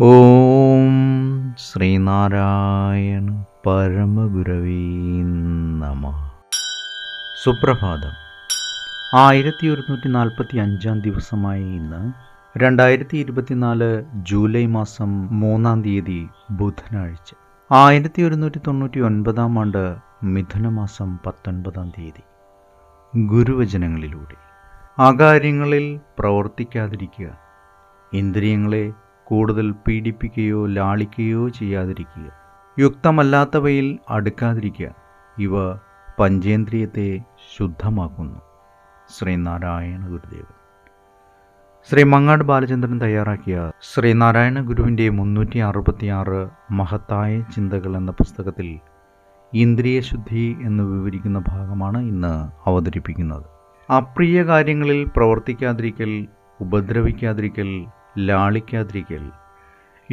ഓം ശ്രീനാരായണ പരമഗുരവീ നമ. സുപ്രഭാതം. ആയിരത്തി ഒരുന്നൂറ്റി നാൽപ്പത്തി അഞ്ചാം ദിവസമായ ഇന്ന് രണ്ടായിരത്തി ഇരുപത്തിനാല് ജൂലൈ മാസം മൂന്നാം തീയതി ബുധനാഴ്ച. ആയിരത്തി ഒരുന്നൂറ്റി തൊണ്ണൂറ്റി ഒൻപതാം ആണ്ട് മിഥുനമാസം പത്തൊൻപതാം തീയതി. ഗുരുവചനങ്ങളിലൂടെ. അകാര്യങ്ങളിൽ പ്രവർത്തിക്കാതിരിക്കുക. ഇന്ദ്രിയങ്ങളെ കൂടുതൽ പീഡിപ്പിക്കുകയോ ലാളിക്കുകയോ ചെയ്യാതിരിക്കുക. യുക്തമല്ലാത്തവയിൽ അടുക്കാതിരിക്കുക. ഇവ പഞ്ചേന്ദ്രിയത്തെ ശുദ്ധമാക്കുന്നു. ശ്രീനാരായണ ഗുരുദേവൻ. ശ്രീ മങ്ങാട് ബാലചന്ദ്രൻ തയ്യാറാക്കിയ ശ്രീനാരായണ ഗുരുവിന്റെ മുന്നൂറ്റി അറുപത്തിയാറ് മഹത്തായ ചിന്തകൾ എന്ന പുസ്തകത്തിൽ ഇന്ദ്രിയ ശുദ്ധി എന്ന് വിവരിക്കുന്ന ഭാഗമാണ് ഇന്ന് അവതരിപ്പിക്കുന്നത്. അപ്രിയ കാര്യങ്ങളിൽ പ്രവർത്തിക്കാതിരിക്കൽ ഉപദ്രവിക്കാതിരിക്കൽ ലാളിക്കാതിരിക്കൽ.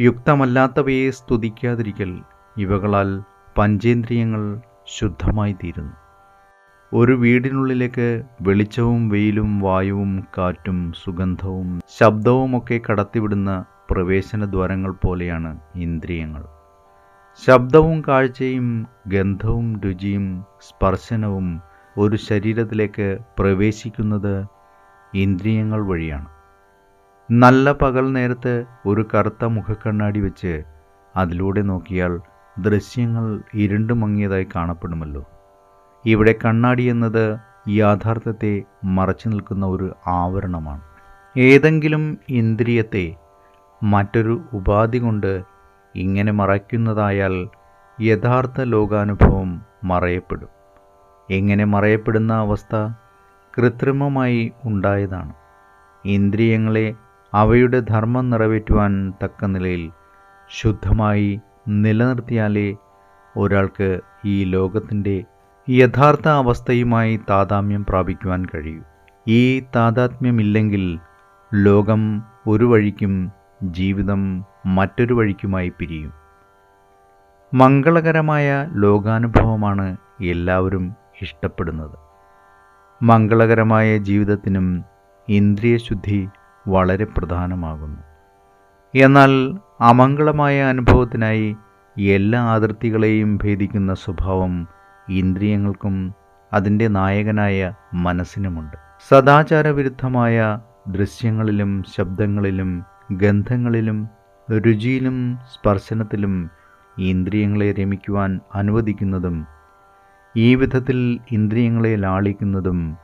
യുക്തമല്ലാത്തവയെ സ്തുതിക്കാതിരിക്കൽ ഇവകളാൽ പഞ്ചേന്ദ്രിയങ്ങൾ ശുദ്ധമായി തീരുന്നു ഒരു വീടിനുള്ളിലേക്ക് വെളിച്ചവും വെയിലും വായുവും കാറ്റും സുഗന്ധവും ശബ്ദവുമൊക്കെ കടത്തിവിടുന്ന പ്രവേശന ദ്വാരങ്ങൾ പോലെയാണ് ഇന്ദ്രിയങ്ങൾ. ശബ്ദവും കാഴ്ചയും ഗന്ധവും രുചിയും സ്പർശനവും ഒരു ശരീരത്തിലേക്ക് പ്രവേശിക്കുന്നത് ഇന്ദ്രിയങ്ങൾ വഴിയാണ്. നല്ല പകൽ നേരത്ത് ഒരു കറുത്ത മുഖക്കണ്ണാടി വെച്ച് അതിലൂടെ നോക്കിയാൽ ദൃശ്യങ്ങൾ ഇരുണ്ടു മങ്ങിയതായി കാണപ്പെടുമല്ലോ. ഇവിടെ കണ്ണാടി എന്നത് യാഥാർത്ഥ്യത്തെ മറച്ചു നിൽക്കുന്ന ഒരു ആവരണമാണ്. ഏതെങ്കിലും ഇന്ദ്രിയത്തെ മറ്റൊരു ഉപാധി കൊണ്ട് ഇങ്ങനെ മറയ്ക്കുന്നതായാൽ യഥാർത്ഥ ലോകാനുഭവം മറയപ്പെടും. എങ്ങനെ മറയപ്പെടുന്ന അവസ്ഥ കൃത്രിമമായി ഉണ്ടായതാണ്. ഇന്ദ്രിയങ്ങളെ അവയുടെ ധർമ്മം നിറവേറ്റുവാൻ തക്ക നിലയിൽ ശുദ്ധമായി നിലനിർത്തിയാലേ ഒരാൾക്ക് ഈ ലോകത്തിന്റെ യഥാർത്ഥ അവസ്ഥയുമായി താതാമ്യം പ്രാപിക്കുവാൻ കഴിയൂ. ഈ താതാത്മ്യമില്ലെങ്കിൽ ലോകം ഒരു വഴിക്കും ജീവിതം മറ്റൊരു വഴിക്കുമായി പിരിയും. മംഗളകരമായ ലോകാനുഭവമാണ് എല്ലാവരും ഇഷ്ടപ്പെടുന്നത്. മംഗളകരമായ ജീവിതത്തിനും ഇന്ദ്രിയശുദ്ധി വളരെ പ്രധാനമാകുന്നു. എന്നാൽ അമംഗളമായ അനുഭവത്തിനായി എല്ലാ അതിർത്തികളെയും ഭേദിക്കുന്ന സ്വഭാവം ഇന്ദ്രിയങ്ങൾക്കും അതിന്റെ നായകനായ മനസ്സിനുമുണ്ട്. സദാചാരവിരുദ്ധമായ ദൃശ്യങ്ങളിലും ശബ്ദങ്ങളിലും ഗന്ധങ്ങളിലും രുചിയിലും സ്പർശനത്തിലും ഇന്ദ്രിയങ്ങളെ രമിക്കുവാൻ അനുവദിക്കുന്നതും ഈ വിധത്തിൽ ഇന്ദ്രിയങ്ങളെ ലാളിക്കുന്നതും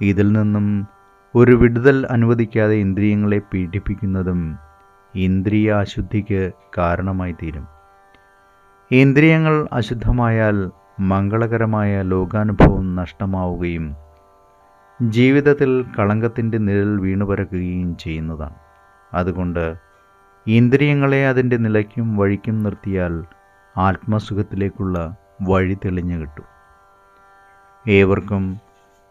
ഇതിൽ നിന്നും ഒരു വിടുതൽ അനുവദിക്കാതെ ഇന്ദ്രിയങ്ങളെ പീഡിപ്പിക്കുന്നതും ഇന്ദ്രിയ അശുദ്ധിക്ക് കാരണമായി തീരും ഇന്ദ്രിയങ്ങൾ അശുദ്ധമായാൽ മംഗളകരമായ ലോകാനുഭവം നഷ്ടമാവുകയും ജീവിതത്തിൽ കളങ്കത്തിന്റെ നിഴൽ വീണുപരക്കുകയും ചെയ്യുന്നതാണ്. അതുകൊണ്ട് ഇന്ദ്രിയങ്ങളെ അതിന്റെ നിലയ്ക്കും വഴിക്കും നിർത്തിയാൽ ആത്മസുഖത്തിലേക്കുള്ള വഴി തെളിഞ്ഞു കിട്ടും. ഏവർക്കും